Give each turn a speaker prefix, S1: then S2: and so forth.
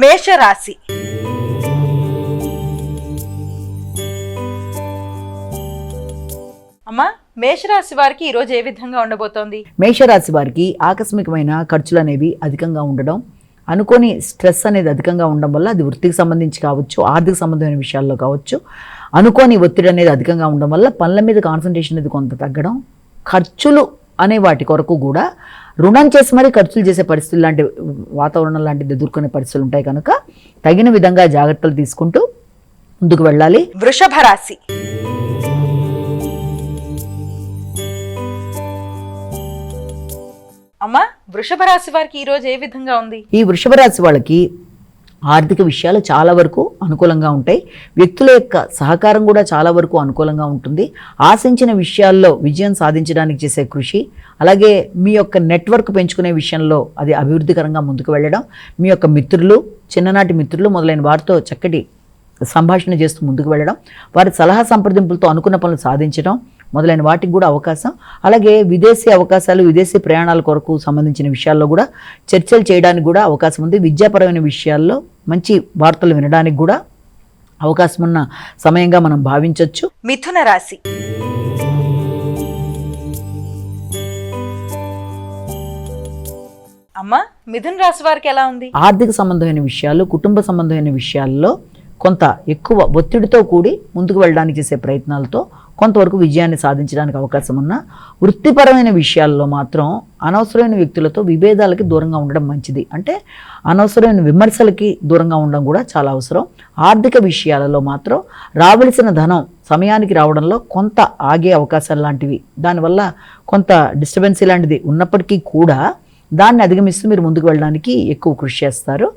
S1: మేషరాశి. అమ్మా మేషరాశి వారికి ఈరోజు ఏ విధంగా ఉండబోతోంది?
S2: మేషరాశి వారికి ఆకస్మికమైన ఖర్చులు అనేవి అధికంగా ఉండడం అనుకోని స్ట్రెస్ అనేది అధికంగా ఉండడం వల్ల అది వృత్తికి సంబంధించి కావచ్చు ఆర్థిక సంబంధమైన విషయాల్లో కావచ్చు అనుకోని ఒత్తిడి అనేది అధికంగా ఉండడం వల్ల పనుల మీద కాన్సన్ట్రేషన్ అనేది కొంత తగ్గడం ఖర్చులు అనే వాటి కొరకు కూడా రుణం చేసి మరీ ఖర్చులు చేసే పరిస్థితులు లాంటి వాతావరణం లాంటిది ఎదుర్కొనే పరిస్థితులు ఉంటాయి కనుక తగిన విధంగా జాగ్రత్తలు తీసుకుంటూ ముందుకు వెళ్ళాలి.
S1: వృషభ రాశి. అమ్మా వృషభ రాశి వారికి ఈరోజు ఏ విధంగా ఉంది?
S2: ఈ వృషభ రాశి వాళ్ళకి ఆర్థిక విషయాలు చాలా వరకు అనుకూలంగా ఉంటాయి. వ్యక్తుల యొక్క సహకారం కూడా చాలా వరకు అనుకూలంగా ఉంటుంది. ఆశించిన విషయాల్లో విజయం సాధించడానికి చేసే కృషి అలాగే మీ యొక్క నెట్వర్క్ పెంచుకునే విషయంలో అది అభివృద్ధికరంగా ముందుకు వెళ్ళడం మీ యొక్క మిత్రులు చిన్ననాటి మిత్రులు మొదలైన వారితో చక్కటి సంభాషణ చేస్తూ ముందుకు వెళ్ళడం వారి సలహా సంప్రదింపులతో అనుకున్న పనులు సాధించడం మొదలైన వాటికి కూడా అవకాశం. అలాగే విదేశీ అవకాశాలు విదేశీ ప్రయాణాల కొరకు సంబంధించిన విషయాల్లో కూడా చర్చలు చేయడానికి కూడా అవకాశం ఉంది. విద్యాపరమైన విషయాల్లో మంచి వార్తలు వినడానికి కూడా అవకాశం ఉన్న సమయంగా మనం భావించవచ్చు
S1: మిథున రాశి. అమ్మా మిథున రాశి వారికి ఎలా ఉంది?
S2: ఆర్థిక సంబంధమైన విషయాలు కుటుంబ సంబంధమైన విషయాల్లో కొంత ఎక్కువ ఒత్తిడితో కూడి ముందుకు వెళ్ళడానికి చేసే ప్రయత్నాలతో కొంతవరకు విజయాన్ని సాధించడానికి అవకాశం ఉన్న వృత్తిపరమైన విషయాల్లో మాత్రం అనవసరమైన వ్యక్తులతో విభేదాలకి దూరంగా ఉండడం మంచిది. అంటే అనవసరమైన విమర్శలకి దూరంగా ఉండడం కూడా చాలా అవసరం. ఆర్థిక విషయాలలో మాత్రం రావలసిన ధనం సమయానికి రావడంలో కొంత ఆగే అవకాశాలు లాంటివి. దానివల్ల కొంత డిస్టర్బెన్స్ లాంటిది ఉన్నప్పటికీ కూడా దాన్ని అధిగమిస్తూ మీరు ముందుకు వెళ్ళడానికి ఎక్కువ కృషి చేస్తారు.